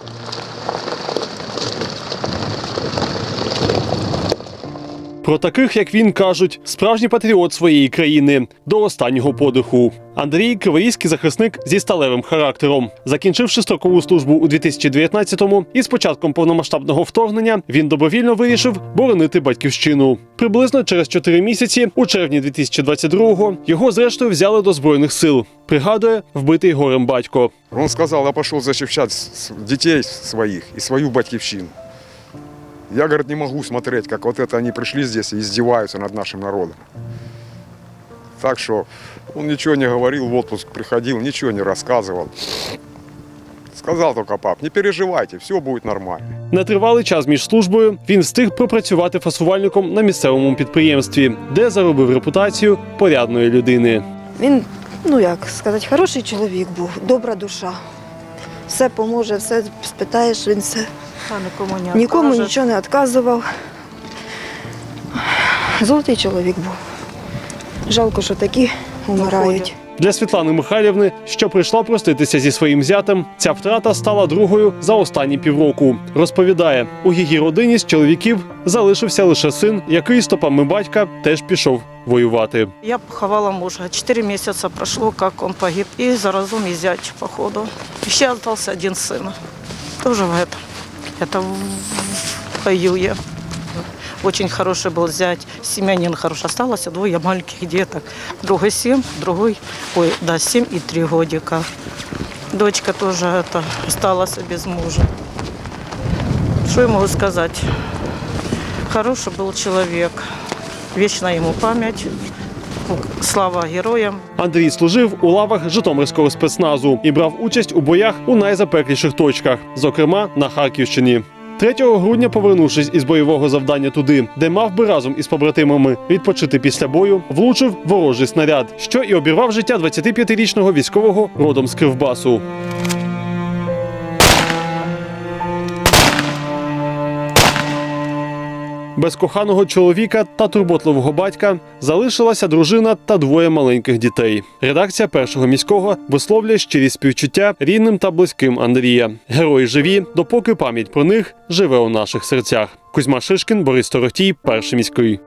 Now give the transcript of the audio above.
and then Про таких, як він кажуть, справжній патріот своєї країни до останнього подиху. Андрій криворізький захисник зі сталевим характером. Закінчивши строкову службу у 2019-му і з початком повномасштабного вторгнення він добровільно вирішив боронити батьківщину. Приблизно через 4 місяці, у червні 2022-го, його зрештою взяли до збройних сил. Пригадує вбитий горем батько. Он сказал, я пошел защищать с- с- детей своих и свою батькивщину. Я, говорит, не могу смотреть, как вот это они пришли здесь и издеваются над нашим народом. Так что он ничего не говорил, в отпуск приходил, ничего не рассказывал. Сказал только, пап, не переживайте, все будет нормально. Нетривалий час між службою він встиг пропрацювати фасувальником на місцевому підприємстві, де заробив репутацію порядної людини. Він, ну як сказати, хороший чоловік був, добра душа. Все поможе, все спитаєш, він все А нікому не Нікому откаже. нічого не відказував. Золотий чоловік був. Жалко, що такі вмирають. Для Світлани Михайлівни, що прийшла проститися зі своїм зятем, ця втрата стала другою за останні півроку. Розповідає, у її родині з чоловіків залишився лише син, який стопами батька теж пішов воювати. Я поховала мужа. Четыре месяца прошло, как он погиб. И заразил и зять, походу. Еще остался один сын. Тоже в этом. Это в в воюе. Очень хороший был зять, семьянин хороший. Осталось двое маленьких деток. Другой семь, другой, ой, да, семь и три годика. Дочка тоже это, осталась без мужа. Что я могу сказать? Хороший был человек. Вечна ему память. Слава героям. Андрій служив у лавах Житомирського спецназу і брав участь у боях у найзапекліших точках, зокрема на Харківщині. 3 грудня, повернувшись із бойового завдання туди, де мав би разом із побратимами відпочити після бою, влучив ворожий снаряд, що і обірвав життя 25-річного військового родом з Кривбасу. Без коханого чоловіка та турботливого батька залишилася дружина та двоє маленьких дітей. Редакція першого міського висловлює щирі співчуття рідним та близьким Андрія. Герої живі, допоки пам'ять про них живе у наших серцях. Кузьма Шишкін, Борис Торохтій, перший міський.